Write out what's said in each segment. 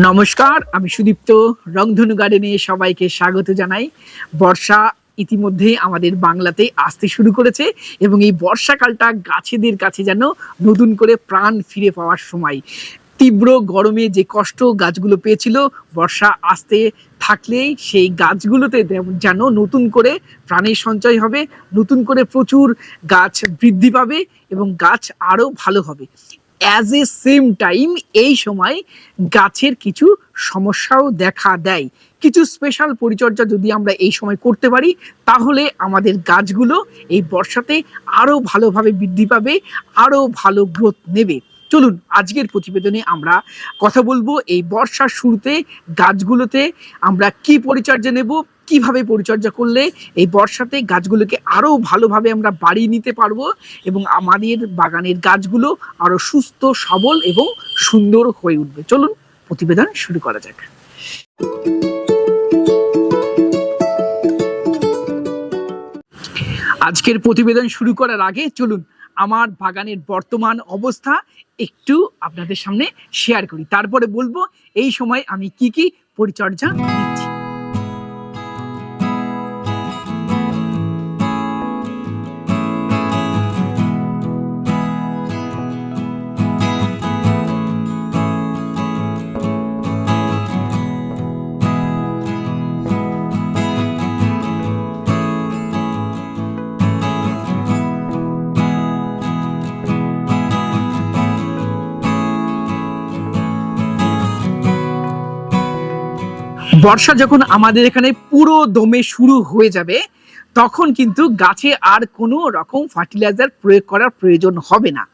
নমস্কার, আমি সুদীপ্ত, রংধনু গার্ডেনে সবাইকে স্বাগত জানাই। বর্ষা ইতিমধ্যে আমাদের বাংলাতে আসতে শুরু করেছে এবং এই বর্ষাকালটা গাছেদের কাছে যেন নতুন করে প্রাণ ফিরে পাওয়ার সময়। তীব্র গরমে যে কষ্ট গাছগুলো পেয়েছিল, বর্ষা আসতে থাকলেই সেই গাছগুলোতে যেন নতুন করে প্রাণের সঞ্চয় হবে, নতুন করে প্রচুর গাছ বৃদ্ধি পাবে এবং গাছ আরও ভালো হবে। অ্যাজ এ সেম টাইম এই সময় গাছের কিছু সমস্যাও দেখা দেয়। কিছু স্পেশাল পরিচর্যা যদি আমরা এই সময় করতে পারি, তাহলে আমাদের গাছগুলো এই বর্ষাতে আরও ভালোভাবে বৃদ্ধি পাবে, আরও ভালো গ্রোথ নেবে। চলুন, আজকের প্রতিবেদনে আমরা কথা বলব এই বর্ষার শুরুতে গাছগুলোতে আমরা কি পরিচর্যা নেব কীভাবে পরিচর্যা করলে এই বর্ষাতে গাছগুলোকে আরও ভালোভাবে আমরা বাড়িয়ে নিতে পারব এবং আমাদের বাগানের গাছগুলো আরও সুস্থ, সবল এবং সুন্দর হয়ে উঠবে। চলুন, প্রতিবেদন শুরু করা যাক। আজকের প্রতিবেদন শুরু করার আগে চলুন, আমার বাগানের বর্তমান অবস্থা একটু আপনাদের সামনে শেয়ার করি। তারপরে বলব, এই সময় আমি কি কি পরিচর্যা নিচ্ছি বর্ষা যখন আমাদের এখানে পুরো দমে শুরু হয়ে যাবে, তখন কিন্তু গাছে আর কোনো রকম ফার্টিলাইজার প্রয়োগ করার প্রয়োজন হবে না।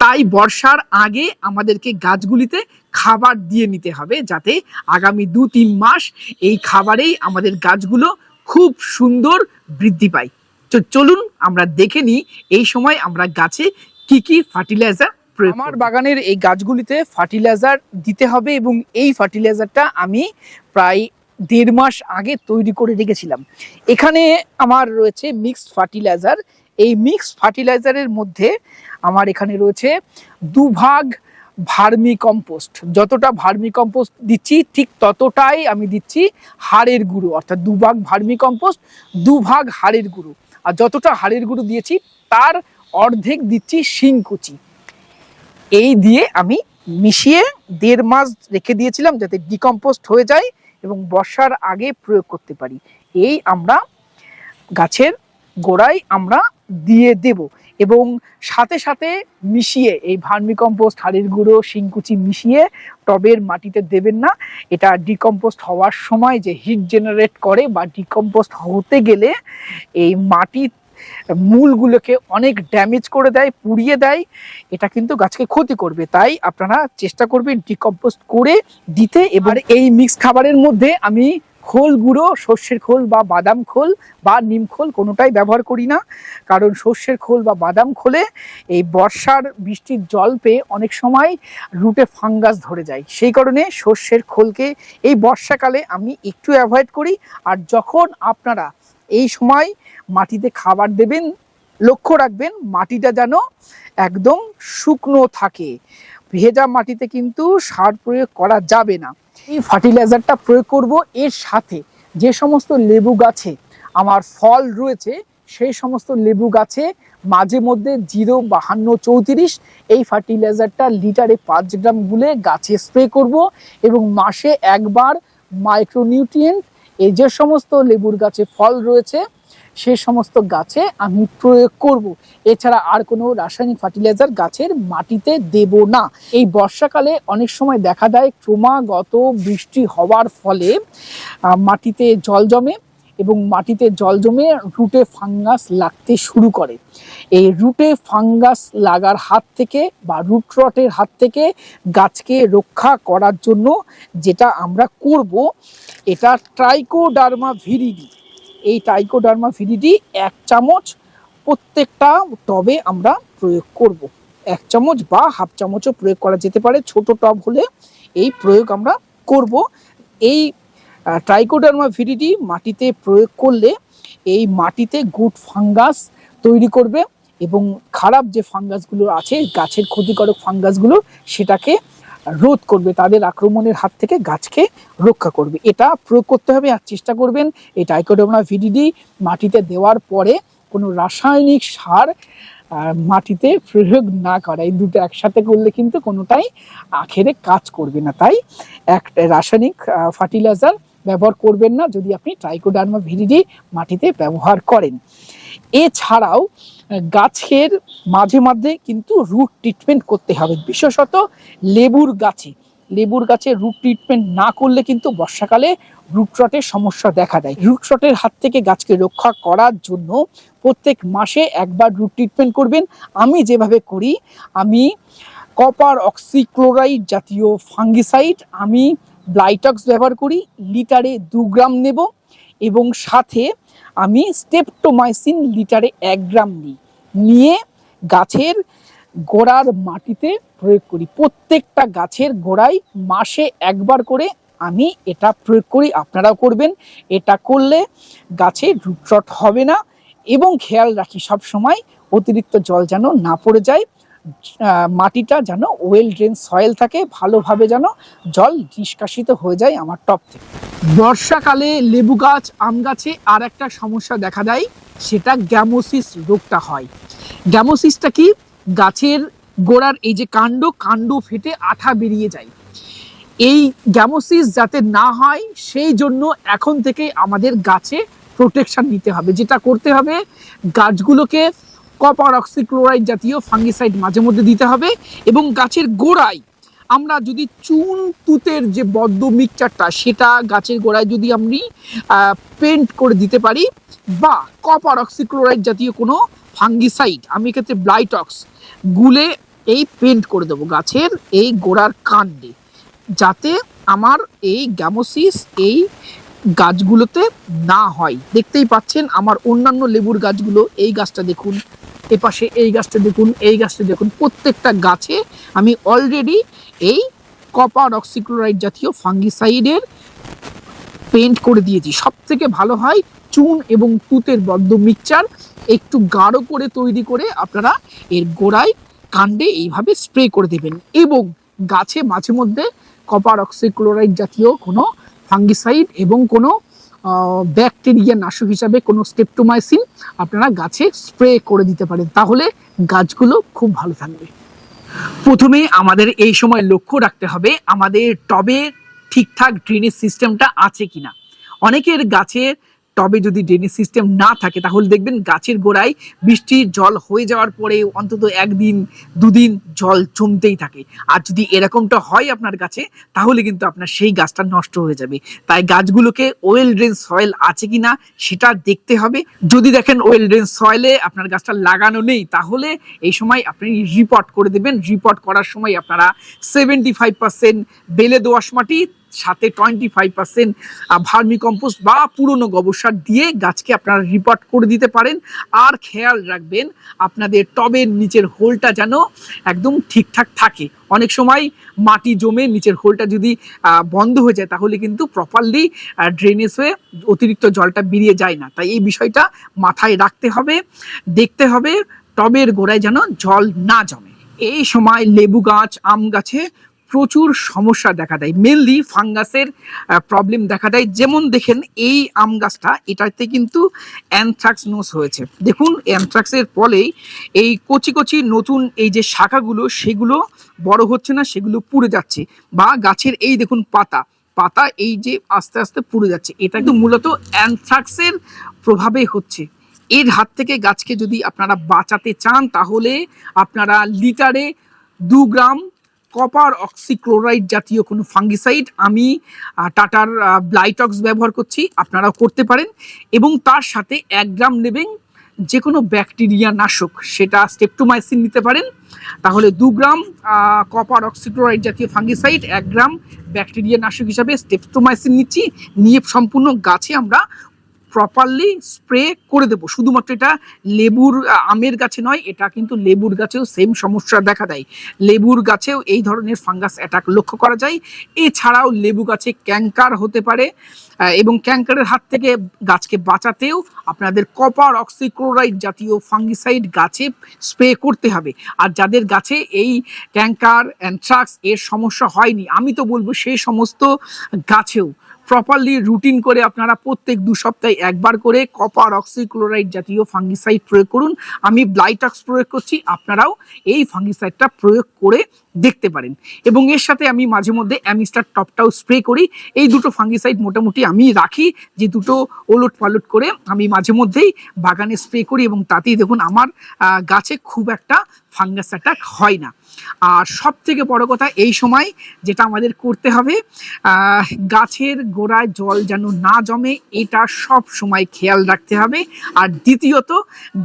তাই বর্ষার আগে আমাদেরকে গাছগুলিতে খাবার দিয়ে নিতে হবে যাতে আগামী দু তিন মাস এই খাবারেই আমাদের গাছগুলো খুব সুন্দর বৃদ্ধি পায়। তো চলুন আমরা দেখে নিই এই সময় আমরা গাছে কি কি ফার্টিলাইজার আমার বাগানের এই গাছগুলিতে ফার্টিলাইজার দিতে হবে এবং এই ফার্টিলাইজারটা আমি প্রায় দেড় মাস আগে তৈরি করে রেখেছিলাম। এখানে আমার রয়েছে মিক্সড ফার্টিলাইজার এই মিক্সড ফার্টিলাইজারের মধ্যে আমার এখানে রয়েছে দুভাগ ভার্মি কম্পোস্ট যতটা ভার্মি কম্পোস্ট দিচ্ছি ঠিক ততটাই আমি দিচ্ছি হাড়ের গুঁড়ো অর্থাৎ দুভাগ ভার্মি কম্পোস্ট দুভাগ হাড়ের গুঁড়ো। আর যতটা হাড়ের গুঁড়ো দিয়েছি তার অর্ধেক দিচ্ছি শিংকুচি। এই দিয়ে আমি মিশিয়ে দেড় মাস রেখে দিয়েছিলাম যাতে ডিকম্পোস্ট হয়ে যায় এবং বর্ষার আগে প্রয়োগ করতে পারি। এই আমরা গাছের গোড়ায় আমরা দিয়ে দেব এবং সাথে সাথে মিশিয়ে এই ভার্মিকম্পোস্ট, হাড়ির গুঁড়ো, শিংকুচি মিশিয়ে টবের মাটিতে দেবেন না। এটা ডিকম্পোস্ট হওয়ার সময় যে হিট জেনারেট করে বা ডিকম্পোস্ট হতে গেলে এই মাটি মূলগুলোকে অনেক ড্যামেজ করে দেয়, পুড়িয়ে দেয়। এটা কিন্তু গাছকে ক্ষতি করবে। তাই আপনারা চেষ্টা করবেন ডিকম্পোস্ট করে দিতে এবার এই মিক্স খাবারের মধ্যে আমি খোল গুঁড়ো, সর্ষের খোল বা বাদাম খোল বা নিম খোল কোনোটাই ব্যবহার করি না। কারণ সর্ষের খোল বা বাদাম খোলে এই বর্ষার বৃষ্টির জল পেয়ে অনেক সময় রুটে ফাঙ্গাস ধরে যায়। সেই কারণে সর্ষের খোলকে এই বর্ষাকালে আমি একটু অ্যাভয়েড করি। আর যখন আপনারা এই সময় মাটিতে খাবার দেবেন, লক্ষ্য রাখবেন মাটিটা যেন একদম শুকনো থাকে। ভেজা মাটিতে কিন্তু সার প্রয়োগ করা যাবে না। এই ফার্টিলাইজারটা প্রয়োগ করব এর সাথে। যে সমস্ত লেবু গাছে আমার ফল রয়েছে, সেই সমস্ত লেবু গাছে মাঝে মধ্যে জিরো বাহান্ন চৌত্রিশ এই ফার্টিলাইজারটা লিটারে পাঁচ গ্রাম গুলে গাছে স্প্রে করব এবং মাসে একবার মাইক্রোনিউট্রিয়েন্ট এই যে সমস্ত লেবুর গাছে ফল রয়েছে সে সমস্ত গাছে আমি প্রয়োগ করব। এছাড়া আর কোনো রাসায়নিক ফার্টিলাইজার গাছের মাটিতে দেব না। এই বর্ষাকালে অনেক সময় দেখা যায় ক্রমাগত বৃষ্টি হওয়ার ফলে মাটিতে জল জমে এবং মাটিতে জল জমে রুটে ফাঙ্গাস লাগতে শুরু করে। এই রুটে ফাঙ্গাস লাগার হাত থেকে বা রুট রটের হাত থেকে গাছকে রক্ষা করার জন্য যেটা আমরা করব, এটা ট্রাইকোডার্মা ভিরিডি। এই টাইকোডার্মা ভিরিডি এক চামচ প্রত্যেকটা টবে আমরা প্রয়োগ করব। এক চামচ বা হাফ চামচও প্রয়োগ করা যেতে পারে, ছোট টব হলে এই প্রয়োগ আমরা করব এই ট্রাইকোডার্মা ভিরিডি মাটিতে প্রয়োগ করলে এই মাটিতে গুড ফাঙ্গাস তৈরি করবে এবং খারাপ যে ফাঙ্গাসগুলো আছে, গাছের ক্ষতিকারক ফাঙ্গাসগুলো, সেটাকে রোধ করবে, তাদের আক্রমণের হাত থেকে গাছকে রক্ষা করবে। এটা প্রয়োগ করতে হবে আর চেষ্টা করবেন এই টাইকোডোমনা ভিডিডি মাটিতে দেওয়ার পরে কোনো রাসায়নিক সার মাটিতে প্রয়োগ না করা। এই দুটো একসাথে করলে কিন্তু কোনোটাই আখেরে কাজ করবে না। তাই এক রাসায়নিক ফার্টিলাইজার ব্যবহার করবেন না যদি আপনি ট্রাইকোডার্মা ভিরিডি মাটিতে ব্যবহার করেন। এছাড়াও গাছের মাঝে মাঝে কিন্তু রুট ট্রিটমেন্ট করতে হবে। বিশেষত লেবুর গাছে। লেবুর গাছে রুট ট্রিটমেন্ট না করলে কিন্তু বর্ষাকালে রুট রটের সমস্যা দেখা দেয়। রুট রটের হাত থেকে গাছকে রক্ষা করার জন্য প্রত্যেক মাসে একবার রুট ট্রিটমেন্ট করবেন। আমি যেভাবে করি, আমি কপার অক্সিক্লোরাইড জাতীয় ফাঙ্গিসাইড আমি ব্লাইটক্স ব্যবহার করি, লিটারে দু গ্রাম নেব এবং সাথে আমি স্টেপটোমাইসিন লিটারে এক গ্রাম নিই। নিয়ে গাছের গোড়ার মাটিতে প্রয়োগ করি। প্রত্যেকটা গাছের গোড়ায় মাসে একবার করে আমি এটা প্রয়োগ করি। আপনারাও করবেন। এটা করলে গাছে রুটরট হবে না এবং খেয়াল রাখি সব সময় অতিরিক্ত জল যেন না পড়ে যায়। মাটিটা যেন ওয়েল ড্রেন সয়েল থাকে, ভালোভাবে যেন জল নিষ্কাশিত হয়ে যায় আমার টপ থেকে। বর্ষাকালে লেবু গাছ, আম গাছে আর একটা সমস্যা দেখা দেয়, সেটা গ্যামোসিস রোগটা হয়। গ্যামোসিসটা কি? গাছের গোড়ার এই যে কাণ্ড কাণ্ড ফেটে আঠা বেরিয়ে যায়। এই গ্যামোসিস যাতে না হয়, সেই জন্য এখন থেকে আমাদের গাছে প্রোটেকশান নিতে হবে। যেটা করতে হবে, গাছগুলোকে কপার অক্সিক্লোরাইড জাতীয় ফাঙ্গিসাইড মাঝে মধ্যে দিতে হবে এবং গাছের গোড়ায় আমরা যদি চুন তুতের যে বদ্ধ মিক্সচারটা সেটা গাছের গোড়ায় যদি আমি পেন্ট করে দিতে পারি বা কপার অক্সিক্লোরাইড জাতীয় কোনো ফাঙ্গিসাইড আমি এক্ষেত্রে ব্লাইটক্স গুলে এই পেন্ট করে দেবো গাছের এই গোড়ার কাণ্ডে, যাতে আমার এই গ্যামোসিস এই গাছগুলোতে না হয়। দেখতেই পাচ্ছেন আমার অন্যান্য লেবুর গাছগুলো, এই গাছটা দেখুন, এপাশে এই গাছটা দেখুন, এই গাছটা দেখুন, প্রত্যেকটা গাছে আমি অলরেডি এই কপার অক্সিক্লোরাইড জাতীয় ফাঙ্গিসাইডের পেন্ট করে দিয়েছি। সব থেকে ভালো হয় চুন এবং তুতের বদ্ধ মিক্সচার একটু গাঢ় করে তৈরি করে আপনারা এর গোড়ায় কাণ্ডে এইভাবে স্প্রে করে দেবেন। এবং গাছে মাঝে মধ্যে কপার অক্সিক্লোরাইড জাতীয় কোনো ফাঙ্গিসাইড এবং কোনো ব্যাকটেরিয়া নাশক হিসাবে কোনো স্টেপটোমাইসিন আপনারা গাছে স্প্রে করে দিতে পারেন। তাহলে গাছগুলো খুব ভালো থাকবে। প্রথমে আমাদের এই সময় লক্ষ্য রাখতে হবে, আমাদের টবে ঠিকঠাক ড্রেনেজ সিস্টেমটা আছে কিনা। অনেকের গাছের টবে যদি ড্রেনেজ সিস্টেম না থাকে, তাহলে দেখবেন গাছের গোড়ায় বৃষ্টির জল হয়ে যাওয়ার পরে অন্তত একদিন, দুদিন জল জমতেই থাকে। আর যদি এরকমটা হয় আপনার গাছে, তাহলে কিন্তু আপনার সেই গাছটা নষ্ট হয়ে যাবে। তাই গাছগুলোকে ওয়েল ড্রেন সয়েল আছে কিনা, সেটা দেখতে হবে। যদি দেখেন ওয়েল ড্রেন সয়েলে আপনার গাছটা লাগানো নেই, তাহলে এই সময় আপনি রিপোর্ট করে দেবেন। রিপোর্ট করার সময় আপনারা সেভেন্টি ফাইভ পার্সেন্ট বেলে দোআঁশ মাটি সাথে twenty five percent vermicompost বা পুরনো গোবর সার দিয়ে গাছকে আপনারা রিপোর্ট করে দিতে পারেন। আর খেয়াল রাখবেন, আপনাদের টবের নিচের হোলটা যেন একদম ঠিকঠাক থাকে। অনেক সময় মাটি জমে নিচের হোলটা যদি বন্ধ হয়ে যায়, তাহলে কিন্তু প্রপারলি ড্রেনেজ হয়ে অতিরিক্ত জলটা বেরিয়ে যায় না। তাই এই বিষয়টা মাথায় রাখতে হবে, দেখতে হবে, টবের গোড়ায় যেন জল না জমে। এই সময় লেবু গাছ, আম গাছে প্রচুর সমস্যা দেখা দেয়। মেনলি ফাঙ্গাসের প্রবলেম দেখা দেয়। যেমন দেখেন, এই আম গাছটা, এটাতে কিন্তু অ্যানথ্রাক্স নোস হয়েছে। দেখুন অ্যানথ্রাক্সের ফলেই এই কচি কচি নতুন এই যে শাখাগুলো, সেগুলো বড় হচ্ছে না, সেগুলো পুড়ে যাচ্ছে। বা গাছের এই দেখুন পাতা পাতা এই যে আস্তে আস্তে পুড়ে যাচ্ছে। এটা কিন্তু মূলত অ্যানথ্রাক্সের প্রভাবে হচ্ছে। এর হাত থেকে গাছকে যদি আপনারা বাঁচাতে চান, তাহলে আপনারা লিটারে দু গ্রাম কপার অক্সিক্লোরাইড জাতীয় কোনো ফাঙ্গিসাইড আমি টাটার ব্লাইটক্স ব্যবহার করছি, আপনারাও করতে পারেন। এবং তার সাথে এক গ্রাম নেবেন যে কোনো ব্যাকটেরিয়া নাশক, সেটা স্টেপটোমাইসিন নিতে পারেন। তাহলে দু গ্রাম কপার অক্সিক্লোরাইড জাতীয় ফাঙ্গিসাইড এক গ্রাম ব্যাকটেরিয়া নাশক হিসাবে স্টেপটোমাইসিন নিচ্ছি। নিয়ে সম্পূর্ণ গাছে আমরা প্রপারলি স্প্রে করে দেবো। শুধুমাত্র এটা লেবুর আমের গাছে নয়, এটা কিন্তু লেবুর গাছেও সেম সমস্যা দেখা দেয়। লেবুর গাছেও এই ধরনের ফাঙ্গাস অ্যাটাক লক্ষ্য করা যায়। এছাড়াও লেবু গাছে ক্যাঙ্কার হতে পারে এবং ক্যাঙ্কারের হাত থেকে গাছকে বাঁচাতেও আপনাদের কপার অক্সিক্লোরাইড জাতীয় ফাঙ্গিসাইড গাছে স্প্রে করতে হবে। আর যাদের গাছে এই ক্যাঙ্কার অ্যানথ্রাক্স এর সমস্যা হয়নি, আমি তো বলব সেই সমস্ত গাছেও। প্রপারলি রুটিন করে আপনারা প্রত্যেক দু সপ্তাহে একবার করে কপার অক্সিক্লোরাইড জাতীয় ফাঙ্গিসাইড প্রয়োগ করুন। আমি ব্লাইটক্স প্রয়োগ করছি, আপনারাও এই ফাঙ্গিসাইডটা প্রয়োগ করে দেখতে পারেন। এবং এর সাথে আমি মাঝে মধ্যে অ্যামিস্টার টপটাও স্প্রে করি। এই দুটো ফাঙ্গিসাইড মোটামুটি আমি রাখি, যে দুটো ওলট পালট করে আমি মাঝে মধ্যেই বাগানে স্প্রে করি এবং তাতেই দেখুন আমার গাছে খুব একটা ফাঙ্গাস অ্যাটাক হয় না। আর সব থেকে বড় কথা এই সময় যেটা আমাদের করতে হবে গাছের গোড়ায় জল যেন না জমে এটা সব সময় খেয়াল রাখতে হবে। আর দ্বিতীয়ত,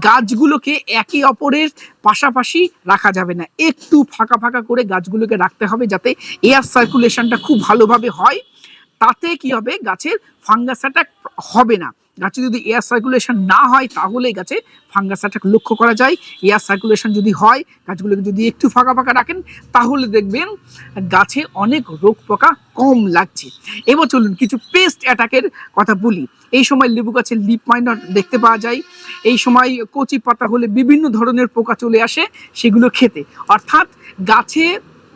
গাছগুলোকে একে অপরের পাশাপাশি রাখা যাবে না। একটু ফাঁকা ফাঁকা করে গাছগুলোকে রাখতে হবে যাতে এয়ার সার্কুলেশনটা খুব ভালোভাবে হয়। তাতে কি হবে? গাছের ফাঙ্গাস অ্যাটাক হবে না। গাছে যদি এয়ার সার্কুলেশন না হয়, তাহলে গাছে ফাঙ্গাস অ্যাটাক লক্ষ্য করা যায়। এয়ার সার্কুলেশন যদি হয়, গাছগুলোকে যদি একটু ফাঁকা ফাঁকা রাখেন, তাহলে দেখবেন গাছে অনেক রোগ পোকা কম লাগছে। এবার চলুন কিছু পেস্ট অ্যাটাকের কথা বলি। এই সময় লেবু গাছের লিপ মাইনার দেখতে পাওয়া যায়। এই সময় কচি পাতা হলে বিভিন্ন ধরনের পোকা চলে আসে সেগুলো খেতে। অর্থাৎ গাছে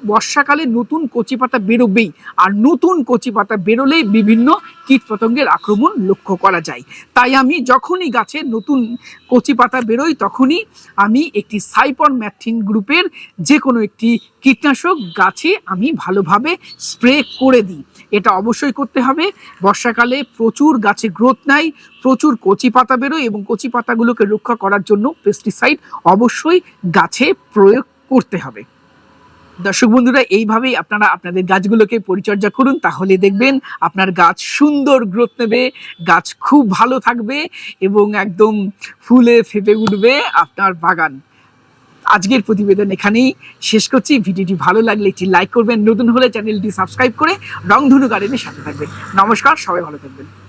বর্ষাকালে নতুন কচি পাতা বেরোবেই আর নতুন কচি পাতা বেরোলেই বিভিন্ন কীটপতঙ্গের আক্রমণ লক্ষ্য করা যায়। তাই আমি যখনই গাছে নতুন কচি পাতা বেরোই তখনই আমি একটি সাইপন ম্যাথিন গ্রুপের যে কোনো একটি কীটনাশক গাছে আমি ভালোভাবে স্প্রে করে দিই। এটা অবশ্যই করতে হবে। বর্ষাকালে প্রচুর গাছে গ্রোথ নেয়, প্রচুর কচি পাতা বেরোয় এবং কচি পাতাগুলোকে রক্ষা করার জন্য পেস্টিসাইড অবশ্যই গাছে প্রয়োগ করতে হবে। দর্শক বন্ধুরা, এইভাবেই আপনারা আপনাদের গাছগুলোকে পরিচর্যা করুন, তাহলে দেখবেন আপনার গাছ সুন্দর গ্রোথ নেবে, গাছ খুব ভালো থাকবে এবং একদম ফুলে ফেপে উঠবে আপনার বাগান। আজকের প্রতিবেদন এখানেই শেষ করছি। ভিডিওটি ভালো লাগলে একটি লাইক করবেন, নতুন হলে চ্যানেলটি সাবস্ক্রাইব করে রংধনু গার্ডেনের সাথে থাকবেন। নমস্কার, সবাই ভালো থাকবেন।